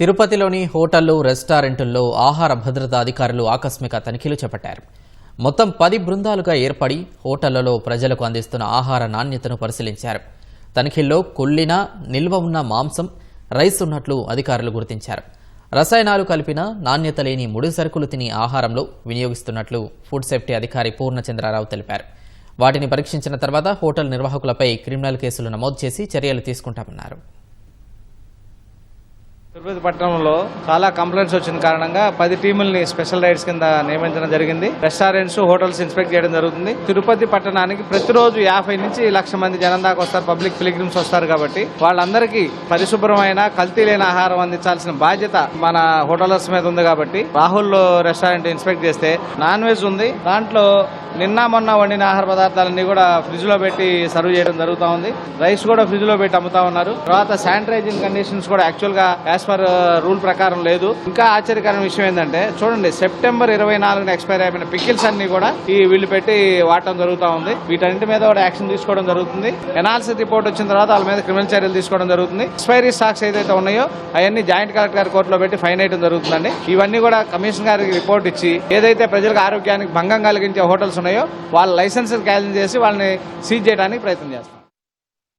తిరుపతిలోని హోటళ్ళు రెస్టారెంటుల్లో ఆహార భద్రతా అధికారులు ఆకస్మిక తనిఖీలు చేపట్టారు. మొత్తం పది బృందాలుగా ఏర్పడి హోటళ్ళలో ప్రజలకు అందిస్తున్న ఆహార నాణ్యతను పరిశీలించారు. తనిఖీల్లో కుళ్ళిన నిల్వ ఉన్న మాంసం రైస్ ఉన్నట్లు అధికారులు గుర్తించారు. రసాయనాలు కలిపిన నాణ్యత లేని ముడి సరుకులు తిని ఆహారంలో వినియోగిస్తున్నట్లు ఫుడ్ సేఫ్టీ అధికారి పూర్ణచంద్రారావు తెలిపారు. వాటిని పరీక్షించిన తర్వాత హోటల్ నిర్వాహకులపై క్రిమినల్ కేసులు నమోదు చేసి చర్యలు తీసుకుంటామన్నారు. తిరుపతి పట్టణంలో చాలా కంప్లైంట్స్ వచ్చిన కారణంగా పది టీముల్ని స్పెషల్ రైడ్స్ కింద నియమించడం జరిగింది. రెస్టారెంట్స్ హోటల్స్ ఇన్స్పెక్ట్ చేయడం జరుగుతుంది. తిరుపతి పట్టణానికి ప్రతిరోజు యాభై నుంచి లక్ష మంది జనం దాకా వస్తారు. పబ్లిక్ పిలిగ్రిమ్స్ వస్తారు కాబట్టి వాళ్ళందరికీ పరిశుభ్రమైన కల్తీ లేని ఆహారం అందించాల్సిన బాధ్యత మన హోటలర్స్ మీద ఉంది కాబట్టి రాహుల్ రెస్టారెంట్ ఇన్స్పెక్ట్ చేస్తే నాన్ వెజ్ ఉంది. దాంట్లో నిన్న మొన్న వండిన ఆహార పదార్థాలన్నీ కూడా ఫ్రిడ్జ్లో పెట్టి సర్వ్ చేయడం జరుగుతా ఉంది. రైస్ కూడా ఫ్రిడ్జ్లో పెట్టి అమ్ముతా ఉన్నారు. తర్వాత శానిటైజింగ్ కండిషన్స్ కూడా యాక్చువల్గా యాజ్ పర్ రూల్ ప్రకారం లేదు. ఇంకా ఆశ్చర్యకరమైన విషయం ఏంటంటే చూడండి సెప్టెంబర్ ఇరవై నాలుగున ఎక్స్పైర్ అయిపోయిన పికిల్స్ అన్ని కూడా ఈ వీళ్ళు పెట్టి వాడటం జరుగుతా ఉంది. వీటన్నిటి మీద కూడా యాక్షన్ తీసుకోవడం జరుగుతుంది. ఎనాలిసిస్ రిపోర్ట్ వచ్చిన తర్వాత వాళ్ళ మీద క్రిమినల్ చర్యలు తీసుకోవడం జరుగుతుంది. ఎక్స్పైరీ స్టాక్స్ ఏదైతే ఉన్నాయో అవన్నీ జాయింట్ కలెక్టర్ గారి కోర్టులో పెట్టి ఫైన్ వేయడం జరుగుతుందండి. ఇవన్నీ కూడా కమిషన్ గారికి రిపోర్ట్ ఇచ్చి ఏదైతే ప్రజలకు ఆరోగ్యానికి భంగం కలిగించే హోటల్స్ ఉన్నాయో వాళ్ళ లైసెన్స్ క్యాన్సిల్ చేసి వాళ్ళని సీజ్ చేయడానికి ప్రయత్నం చేస్తాం.